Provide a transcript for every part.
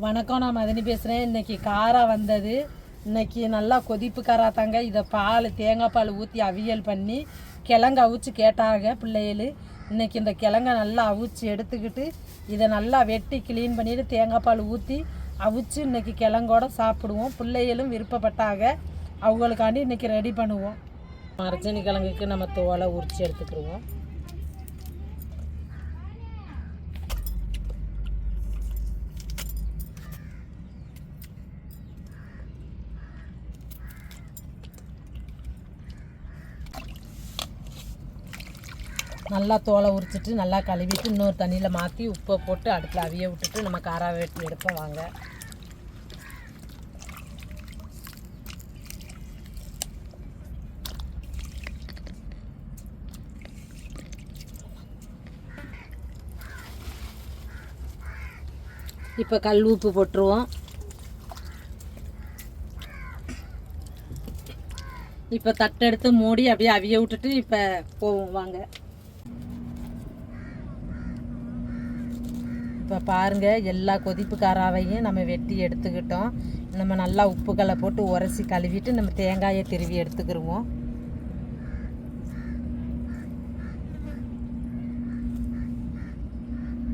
வணக்கம் நான் மதனி பேசுகிறேன் இன்றைக்கி காரா வந்தது. இன்னைக்கு நல்லா கொதிப்பு காரா தாங்க. இதை பால் தேங்காய் பால் ஊற்றி அவியல் பண்ணி கிழங்க அவிச்சு கேட்டாங்க பிள்ளைகள். இன்றைக்கி இந்த கிழங்க நல்லா அவிச்சு எடுத்துக்கிட்டு இதை நல்லா வெட்டி க்ளீன் பண்ணிவிட்டு தேங்காய் பால் ஊற்றி அவிச்சு இன்னைக்கு கிழங்கோட சாப்பிடுவோம். பிள்ளைகளும் விருப்பப்பட்டாங்க. அவங்களுக்காண்டி இன்றைக்கி ரெடி பண்ணுவோம். மரச்சனி கிழங்குக்கு நம்ம தோலை உரிச்சு எடுத்துக்கிடுவோம் நல்லா தோலை உரிச்சிட்டு நல்லா கழுவிட்டு இன்னொரு தண்ணியில் மாற்றி உப்பை போட்டு அடுப்பில் அவிய விட்டுட்டு நம்ம காரா வெட்டி எடுப்போம் வாங்க. இப்போ கல் உப்பு போட்டுருவோம். இப்போ தட்டெடுத்து மூடி அப்படியே அவிய விட்டுட்டு இப்போ போவோம் வாங்க. இப்போ பாருங்கள் எல்லா கொதிப்பு காராவையும் நம்ம வெட்டி எடுத்துக்கிட்டோம். நம்ம நல்லா உப்புக்களை போட்டு உரசி கழுவிட்டு நம்ம தேங்காயை திருவி எடுத்துக்கிடுவோம்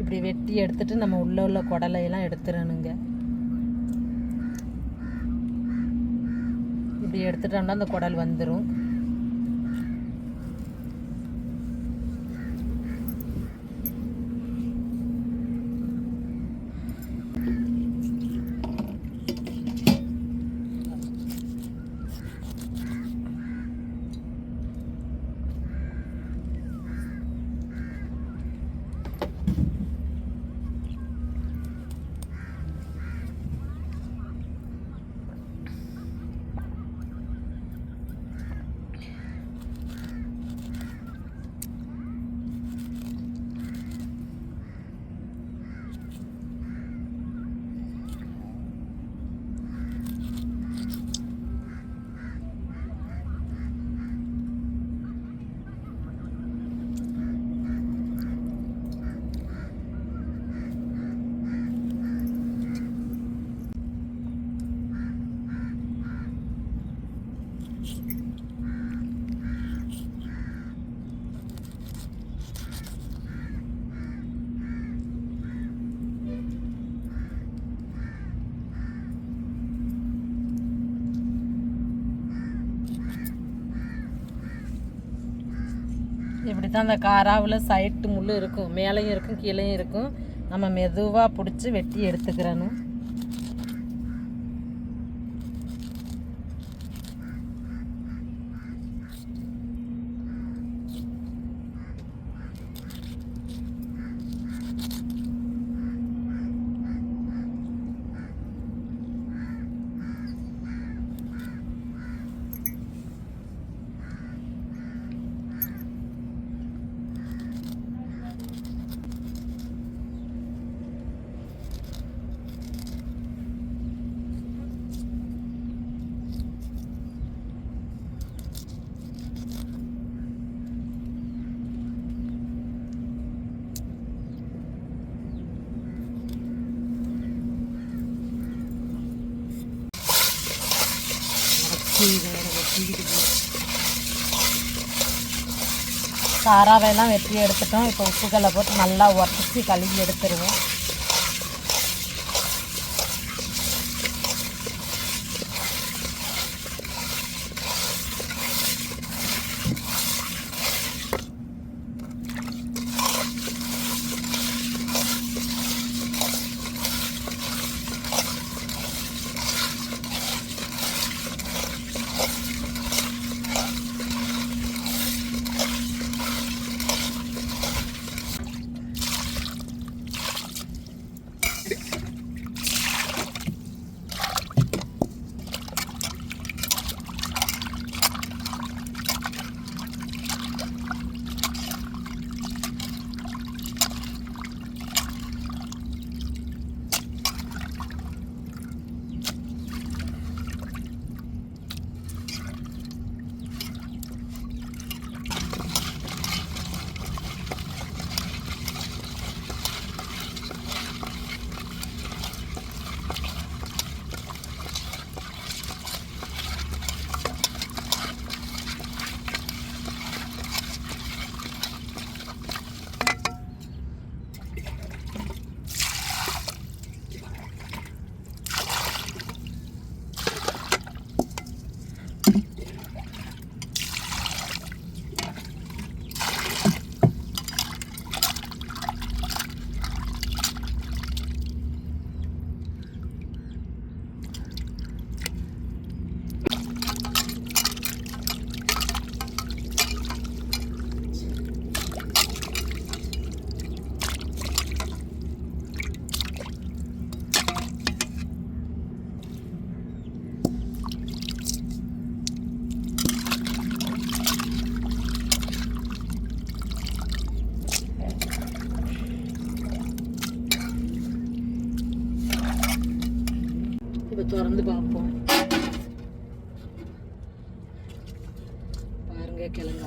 இப்படி வெட்டி எடுத்துட்டு நம்ம உள்ள உள்ள குடலையெல்லாம் எடுத்துடணுங்க. இப்படி எடுத்துட்டோம்னா அந்த குடல் வந்துடும் இப்படி தான் அந்த காராவில் சைட்டு முள் இருக்கும் மேலேயும் இருக்கும் கீழேயும் இருக்கும். நம்ம மெதுவாக பிடிச்சி வெட்டி எடுத்துக்கிறணும். காராவையெல்லாம் வெட்டி எடுத்துட்டோம். இப்போ உப்புக்கல்லை போட்டு நல்லா உடச்சி கழுவி எடுத்துருவோம்.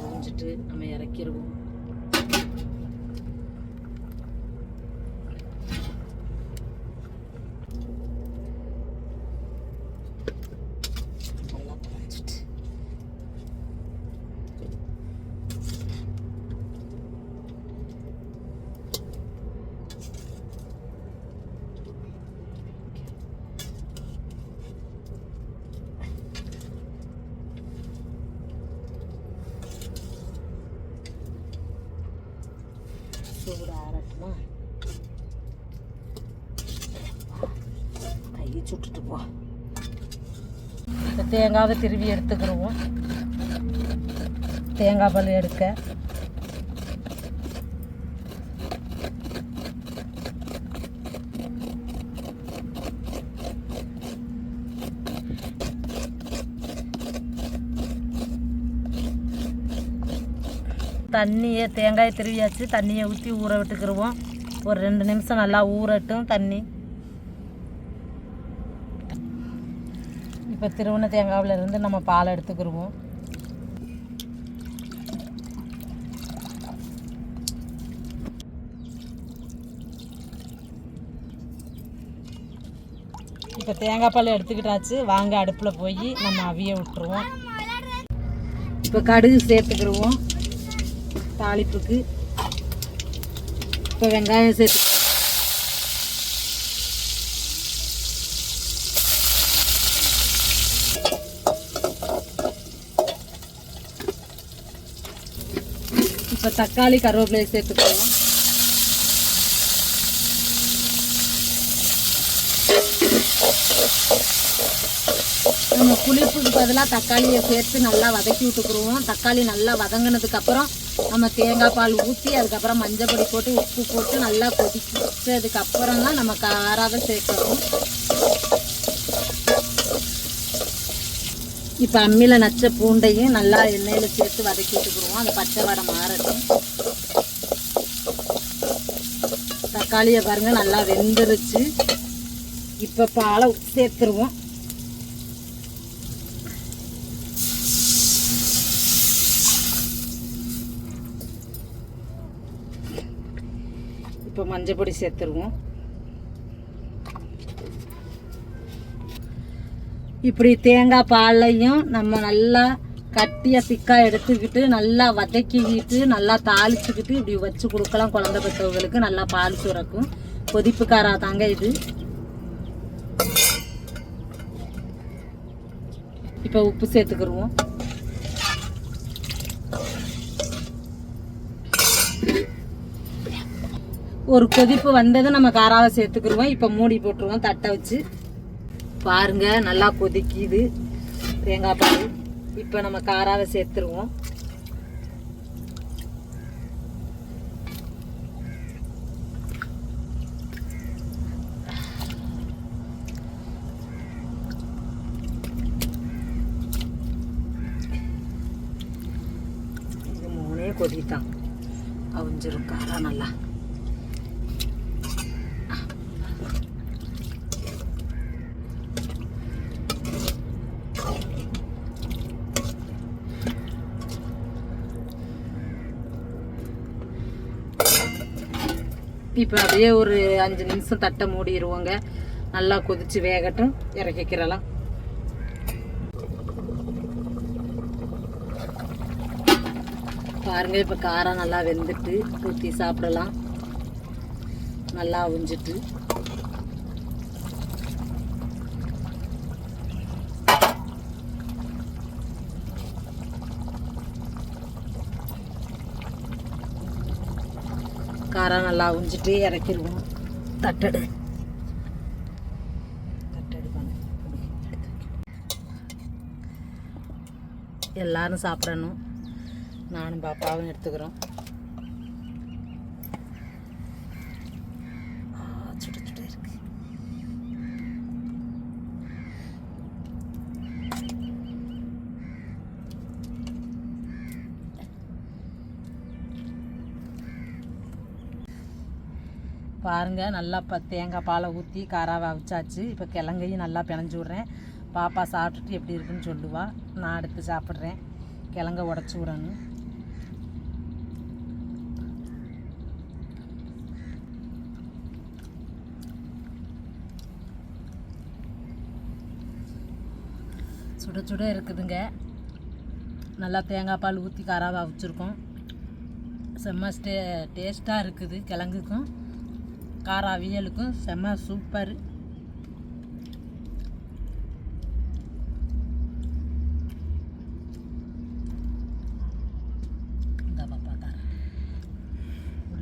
முடிஞ்சிட்டு நம்ம இறக்கிடுவோம் சூடு ஆறட்டுமா கை சுட்டுட்டு போ. இந்த தேங்காவை திருவி எடுத்துக்கிடுவோம் தேங்காய் பல் எடுக்க. தண்ணியை தேங்காயை திருவியாச்சு தண்ணியை ஊற்றி ஊற விட்டுக்கிடுவோம் ஒரு ரெண்டு நிமிஷம் நல்லா ஊறட்டும் தண்ணி. இப்போ திருவண்ண தேங்காவில் இருந்து நம்ம பால் எடுத்துக்கிடுவோம் இப்போ தேங்காய் பால் எடுத்துக்கிட்டாச்சு. வாங்க அடுப்பில் போய் நம்ம அவிய விட்டுருவோம். இப்போ கடுகு சேர்த்துக்கிடுவோம் தாளிப்புக்கு இப்போ வெங்காயம் சேர்த்து இப்போ தக்காளி கருவேப்பிலையை சேர்த்துக்குவோம் நம்ம புளிப்புக்கு பதிலாக தக்காளியை சேர்த்து நல்லா வதக்கி விட்டுக்குருவோம். தக்காளி நல்லா வதங்கினதுக்கு அப்புறம் நம்ம தேங்காய் பால் ஊற்றி அதுக்கப்புறம் மஞ்சள் பொடி போட்டு உப்பு போட்டு நல்லா கொதிச்சதுக்கு அப்புறம் தான் நம்ம காராக சேர்க்கணும். இப்போ அம்மியில் நச்ச பூண்டையும் நல்லா எண்ணெயில் சேர்த்து வதக்கிட்டுக்குருவோம். அந்த பச்சை வடை மாறட்டும். தக்காளியை பாருங்கள் நல்லா வெந்துருச்சு. இப்போ பாலை சேர்த்துருவோம். இப்போ மஞ்சள் பொடி சேர்த்துருவோம். இப்படி தேங்காய் பாலையும் நம்ம நல்லா கட்டியாக திக்காக எடுத்துக்கிட்டு நல்லா வதக்கிக்கிட்டு நல்லா தாளிச்சுக்கிட்டு இப்படி வச்சு கொடுக்கலாம் குழந்த பெற்றவங்களுக்கு. நல்லா பால் சுரக்கும். கொதிப்பு தாங்க இது. இப்போ உப்பு சேர்த்துக்கிடுவோம் ஒரு கொதிப்பு வந்ததும் நம்ம காராவை சேர்த்துக்கிடுவோம் இப்போ மூடி போட்டுருவோம். தட்டை வச்சு. பாருங்க நல்லா கொதிக்குது. தேங்காய் பால். இப்போ நம்ம காராவை சேர்த்துருவோம். இது கொதி தான் அவிஞ்சிரும் காரம் நல்லா. இப்போ அப்படியே ஒரு அஞ்சு நிமிஷம் தட்டை மூடிடுவோங்க நல்லா கொதிச்சு வேகட்டும். இறக்கிக்கிறலாம் பாருங்க இப்போ காரம் நல்லா வெந்துட்டு ஊற்றி சாப்பிடலாம். நல்லா உஞ்சிட்டு காரம் நல்லா உஞ்சிட்டு இறக்கிடுவோம். தட்டடு. தட்டடு எல்லாரும் சாப்பிடணும். நானும் பாப்பாவும் எடுத்துக்கிறோம் ஆ, சுட சுட இருக்கு பாருங்கள் நல்லா இப்போ தேங்காய் பாலை ஊற்றி காராவை அவிச்சாச்சு. இப்போ கிழங்கையும் நல்லா பிணைஞ்சு விட்றேன். பாப்பா சாப்பிட்டுட்டு எப்படி இருக்குன்னு சொல்லுவா. நான் எடுத்து சாப்பிட்றேன். கிழங்க உடச்சி விடணும். சுட சுட இருக்குதுங்க. நல்லா தேங்காய் பால் ஊற்றி காராவை அவிச்சிருக்கோம். செம்ம ஸ்டே டேஸ்ட்டாக இருக்குது கிழங்குக்கும். கார அவியலுக்கும் செம்ம சூப்பர்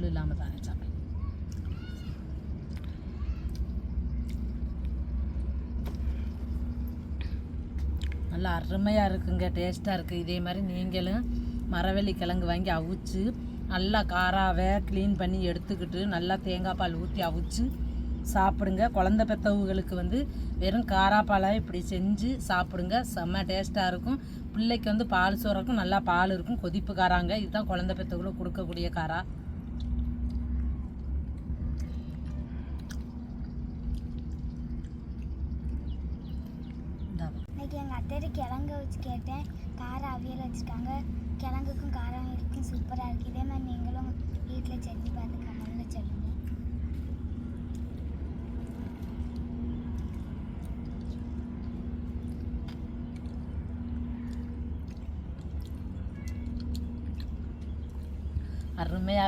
இல்லாமல் நல்லா அருமையாக இருக்குங்க டேஸ்ட்டாக இருக்குது இதே மாதிரி நீங்களும் மரவள்ளி கிழங்கு வாங்கி அவிச்சு நல்லா காராவை க்ளீன் பண்ணி எடுத்துக்கிட்டு நல்லா தேங்காய் பால் ஊற்றி அவிச்சு சாப்பிடுங்க. குழந்த பெற்றவங்களுக்கு வந்து வெறும் காராப்பாலை இப்படி செஞ்சு சாப்பிடுங்க. செம்ம டேஸ்ட்டாக இருக்கும். பிள்ளைக்கு வந்து பால் சோறக்கும் நல்லா பால் இருக்கும். கொதிப்பு காராங்க. இதுதான் குழந்த பெற்றவங்களுக்கு கொடுக்கக்கூடிய காரா. இந்தா எங்கள் அத்தைகிட்ட கிழங்கு வச்சு கேட்டேன். கார அவியல் வச்சுருக்காங்க. கிழங்குக்கும் காரம் இருக்கும் சூப்பராக இருக்குது இதே மாதிரி நீங்களும் வீட்டில் செஞ்சு பார்த்து கமெண்ட்டில் சொல்லுங்கள்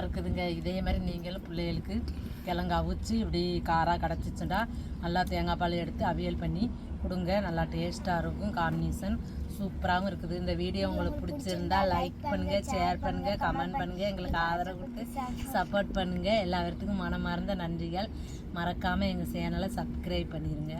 இருக்குதுங்க. இதே மாதிரி நீங்களும் பிள்ளைகளுக்கு கிழங்கு அவிச்சு இப்படி காராக கிடச்சிச்சுண்டா நல்லா தேங்காய் பால் எடுத்து அவியல் பண்ணி கொடுங்க. நல்லா டேஸ்ட்டாக இருக்கும். காம்பினேஷன் சூப்பராகவும் இருக்குது. இந்த வீடியோ உங்களுக்கு பிடிச்சிருந்தா லைக் பண்ணுங்கள் ஷேர் பண்ணுங்கள் கமெண்ட் பண்ணுங்கள் எங்களுக்கு ஆதரவு கொடுத்து சப்போர்ட் பண்ணுங்கள் எல்லாத்துக்கும் மனமார்ந்த நன்றிகள். மறக்காமல் எங்கள் சேனலை சப்ஸ்கிரைப் பண்ணிடுங்க